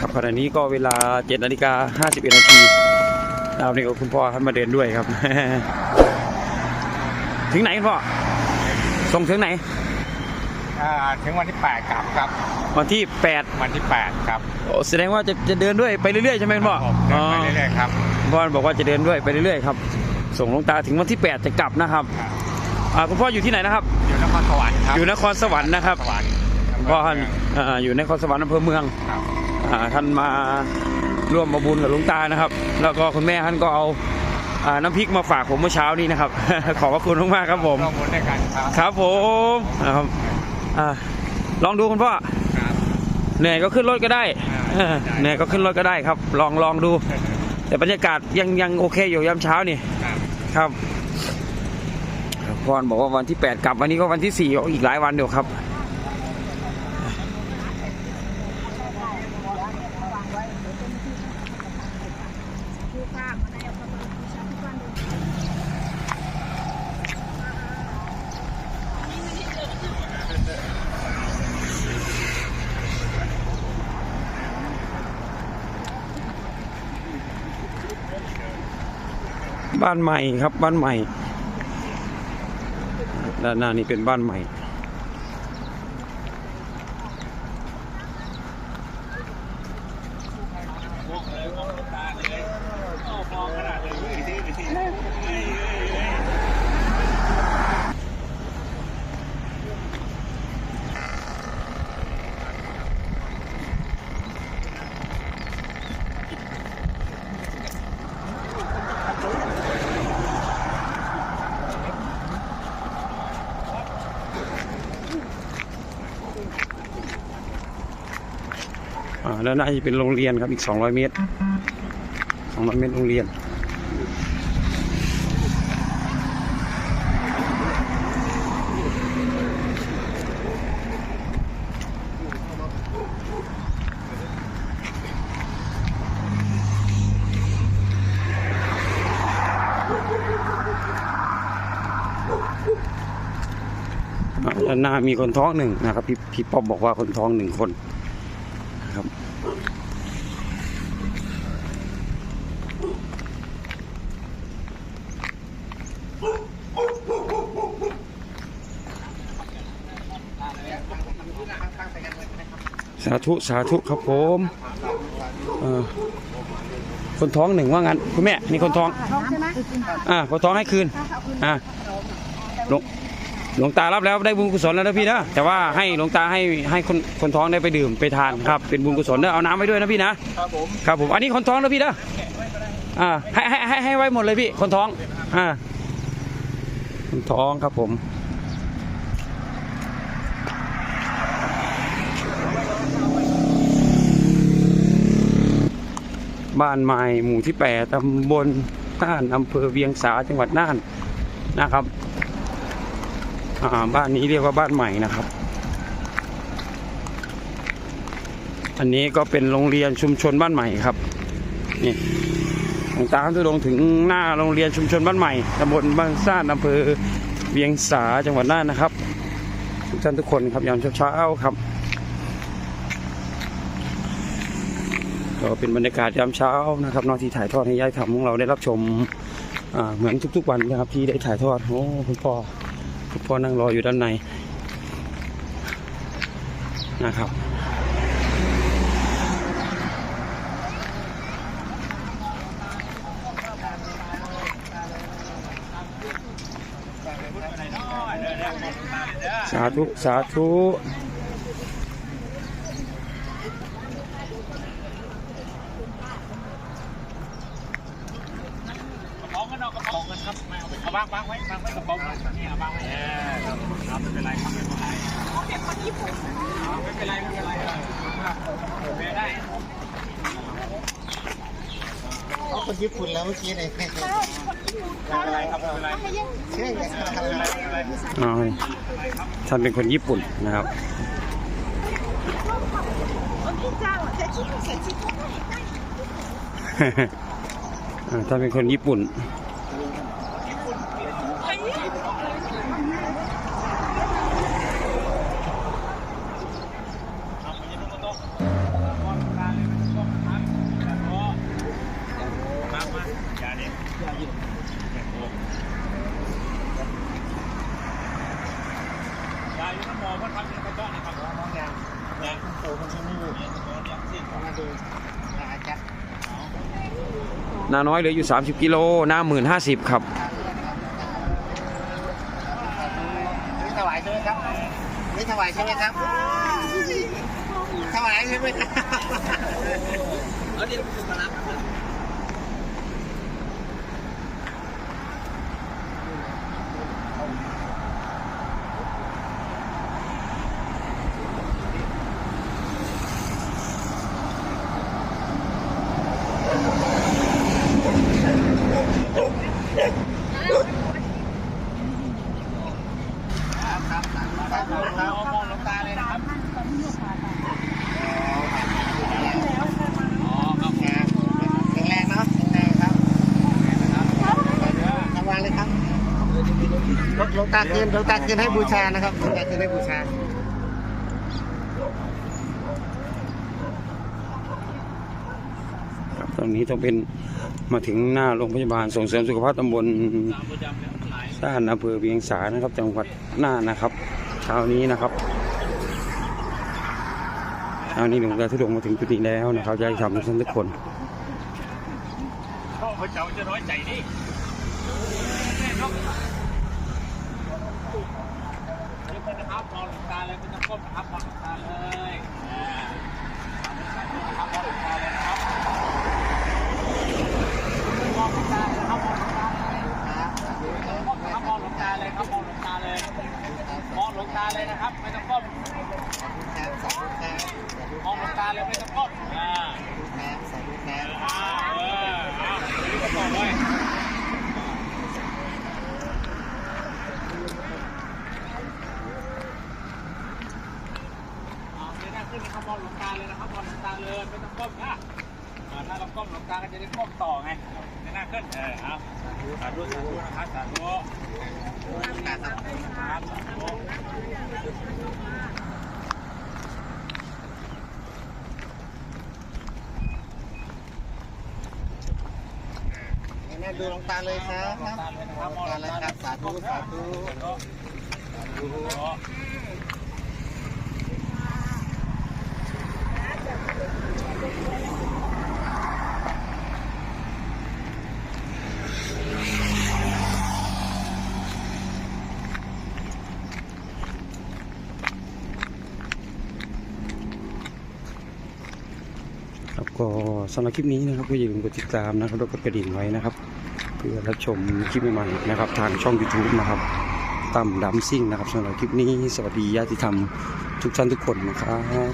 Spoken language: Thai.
ครับขณะนี้ก็เวลา7นาฬิกา51นาทีเรานี่ก็คุณพ่อท่านมาเดินด้วยครับ ถึงไหนคุณพ่อส่งถึงไหนอ่าถึงวันที่8ครับครับ วันที่ 8 วันที่ 8 ครับโอ้แสดงว่าจะจะเดินด้วยไปเรื่อยๆใช่ไหมคุณพ่อผมเดินไปเรื่อยๆครับคุณพ่อบอกว่าจะเดินด้วยไปเรื่อยๆครับส่งหลวงตาถึงวันที่ 8 จะกลับนะครับอ่าคุณพ่ออยู่ที่ไหนนะครับ อยู่นครสวรรค์ครับอยู่นครสวรรค์นะครับสวรรค์คุณพ่อท่านอ่าอยู่นครสวรรค์อำเภอเมืองครับอ่า ท่านมาร่วมมาบุญกับหลวงตานะครับ แล้วก็คุณแม่ท่านก็เอาอ่าน้ำพริกมาฝากผมเมื่อเช้านี้นะครับ ขอบพระคุณมากๆครับผมร่วมบุญด้วยกันครับครับผมนะครับอ่าลองดูคุณพ่อครับเหนื่อยก็ขึ้นรถก็ได้อ่าเออเหนื่อยก็ขึ้นรถก็ได้ครับ ลองลองดู แต่บรรยากาศยังยังโอเคอยู่ยามเช้านี่ครับครับพรบอกว่าวันที่ 8 กลับวันนี้ก็วันที่4อีกหลายวันเดียวครับ บ้านใหม่ครับบ้านใหม่ ด้านหน้านี่เป็นบ้านใหม่ ด้านหน้าจะเป็นโรงเรียนครับอีก 200 เมตร 200 เมตรโรงเรียนด้านหน้ามีคนท้องหนึ่งนะครับพี่พี่ป๊อบบอกว่าคนท้องหนึ่งคนนะครับ สา ธุสาธุครับผมเอ่อคนท้องหนึ่งว่างั้นคุณแม่นี่คนท้องท้องใช่ไหมอ่าคนท้องให้คืนอ่าหลวงหลวงตารับแล้วได้บุญกุศลแล้วนะพี่นะแต่ว่าให้หลวงตาให้ให้คนคนท้องได้ไปดื่มไปทานครับ เป็นบุญกุศลเด้อเอาน้ำไว้ด้วยนะพี่นะครับผมครับผมอันนี้คนท้องนะพี่นะอ่าให้ให้ให้ให้ไว้หมดเลยพี่คนท้องอ่าคนท้องครับผม บ้านใหม่หมู่ที่แปดตำบลน่านอำเภอเวียงสาจังหวัดน่านนะครับบ้านนี้เรียกว่าบ้านใหม่นะครับ อันนี้ก็เป็นโรงเรียนชุมชนบ้านใหม่ครับนี่หลวงตาทุดงถึงหน้าโรงเรียนชุมชนบ้านใหม่ตำบลบ้านซ่านอำเภอเวียงสาจังหวัดน่านนะครับทุกท่านทุกคนครับยามเช้าๆครับ ก็เป็นบรรยากาศยามเช้านะครับเนอกที่ถ่ายทอดให้ญาติธรรมของเราได้รับชมเหมือนทุกๆวันนะครับที่ได้ถ่ายทอดโอ้คุณพ่อคุณพ่อนั่งรออยู่ด้านในนะครับสาธุ สาธุ กระป๋องกันเนาะกระป๋องกันครับไม่เอาไปเอาวางวางไว้วางไว้กระป๋องนี่เอาวางไว้เออครับครับไม่เป็นไรครับไม่เป็นไรเอาไม่เป็นไรไม่เป็นไรเออไม่ได้ เขา คนญี่ปุ่นแล้วเมื่อกี้เนี่ยไม่เป็นไรครับไม่เป็นไรเชื่ออย่างนั้นไม่เป็นไรไม่เป็นไรอ่าท่านเป็นคนญี่ปุ่นนะครับอ่าท่านเป็นคนญี่ปุ่น น้ำมอเพราะทำเนี่ยไปก้อนนะครับน้องยางนะโอมันชนิดอยู่เนี่ยตัวยที่ขมาดูนาจัดนาน้อยเหลืออยู่ 30 กิโลหน้าหมื่นห้าสิบครับนี่ถวายใช่ไหมครับนี่ถวายใช่ไหมครับถวายใช่ไหมครับเอาเดี๋ยวคุณมารับ ตาคืนหลวงตาคืนให้บูชานะครับหลวงตาคืนให้บูชาครับตอนนี้ต้องเป็นมาถึงหน้าโรงพยาบาลส่งเสริมสุขภาพตำบลตามประจำเนี่ยหลานอำเภอเวียงสานะครับ จังหวัดน่านนะครับเช้านี้นะครับเช้านี้หลวงตาทุดงมาถึงจุดนี้แล้วนะครับจะให้ทำทุกท่านทุกคนพ่อเขาเจ้าจะน้อยใจนี่แม่นกยกมือ นะครับมองหลงตาเลยไม่ต้องก้มนะครับมองหลวงตาเลยอ่าครับมองหลงตาเลยนะครับมองหลงตาเลยนะครับมองหลวงตาเลยครับมองหลงตาเลยครับมองหลงตาเลยมองหลวงตาเลยนะครับไม่ต้องก้มครับมองหลงตาเลยไม่ต้องก้มอ่า ครับสาธุครับ อ่าเออเอาอันนี้ก็บอกเลยเอาเดี๋ยวหน้าขึ้นนะครับมองหลวงตาเลยนะครับมองหลวงตาเลย ไม่ต้องก้มนะอ่าถ้าเราก้มหลวงตาก็จะได้ก้มต่อไงเดี๋ยวหน้าขึ้นเออเอาสาธุสาธุนะครับสาธุครับครับสาธุแม่ดูหลวงตาเลยครับหลวงตาเลยครับสาธุสาธุครับก็ สำหรับคลิปนี้นะครับก็อย่าลืมกดติดตามนะครับแล้วก็กระดิ่งไว้นะครับ เพื่อรับชมคลิปใหม่ๆนะครับ ทางช่อง YouTube นะครับตั้มดัมซิ่งนะครับสำหรับคลิปนี้ สวัสดีญาติธรรมทุกท่านทุกคนนะครับ